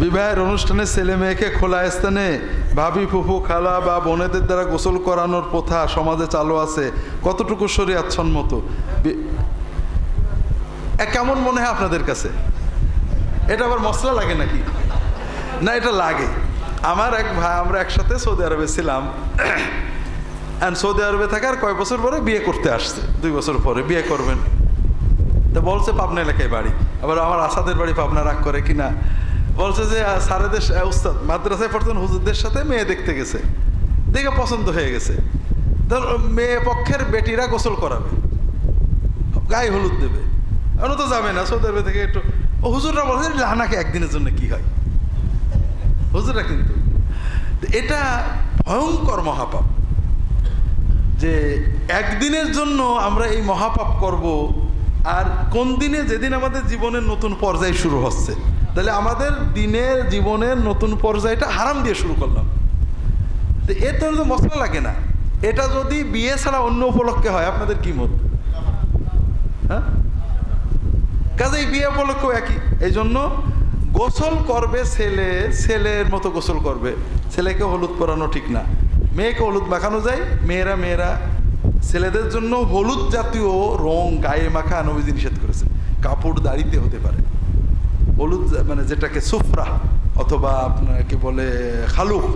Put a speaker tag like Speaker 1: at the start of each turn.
Speaker 1: বিবাহের অনুষ্ঠানে ছেলে মেয়েকে খোলা স্থানে ভাবি ফুফু খালা বা বোনেদের দ্বারা গোসল করানোর প্রথা সমাজে চালু আছে। কতটুকু শরীয়তসম্মত বি- এ, কেমন মনে হয় আপনাদের কাছে? এটা আবার মশলা লাগে নাকি? না এটা লাগে। আমার এক ভাই আমরা একসাথে সৌদি আরবে ছিলাম। সৌদি আরবে থাকার কয় বছর পরে বিয়ে করতে আসছে। দুই বছর পরে বিয়ে করবেন। তো বলছে পাবনা এলাকায় বাড়ি। আবার আমার আসাদের বাড়ি পাবনা রাগ করে কিনা। বলছে যে আহ, স্যারেদের উস্তাদ মাদ্রাসায় পড়তেন হুজুরদের সাথে মেয়ে দেখতে গেছে। দেখে পছন্দ হয়ে গেছে। ধর মেয়ে পক্ষের বেটিরা গোসল করাবে। গায়ে হলুদ দেবে। ওরা তো যাবে না সৌদি আরবে থেকে একটু। হুজুররা বলছে লাহানাকে একদিনের জন্য কি হয়? হুজুররা কিন্তু। এটা ভয়ঙ্কর মহাপাপ। যে একদিনের জন্য আমরা এই মহাপাপ করব আর কোন দিনে? যেদিন আমাদের জীবনের নতুন পর্যায় শুরু হচ্ছে। তাহলে আমাদের দিনের জীবনের নতুন পর্যায়টা হারাম দিয়ে শুরু করলাম। এর তো মশলা লাগে না। এটা যদি বিয়ে ছাড়া অন্য উপলক্ষে হয়, আপনাদের কি মত? হ্যাঁ? বিয়ে উপলক্ষেও একই। এই জন্য গোসল করবে ছেলে, ছেলের মতো গোসল করবে। ছেলেকে হলুদ পরানো ঠিক না। মেয়েকে হলুদ মাখানো যায়। মেয়েরা মেয়েরা, ছেলেদের জন্য হলুদ জাতীয় রং গায়ে মাখা নবীজি নিষেধ করেছে। কাপড় দাড়িতে হতে পারে। হলুদ মানে যেটাকে সুফরা অথবা আপনার কি বলে খালুক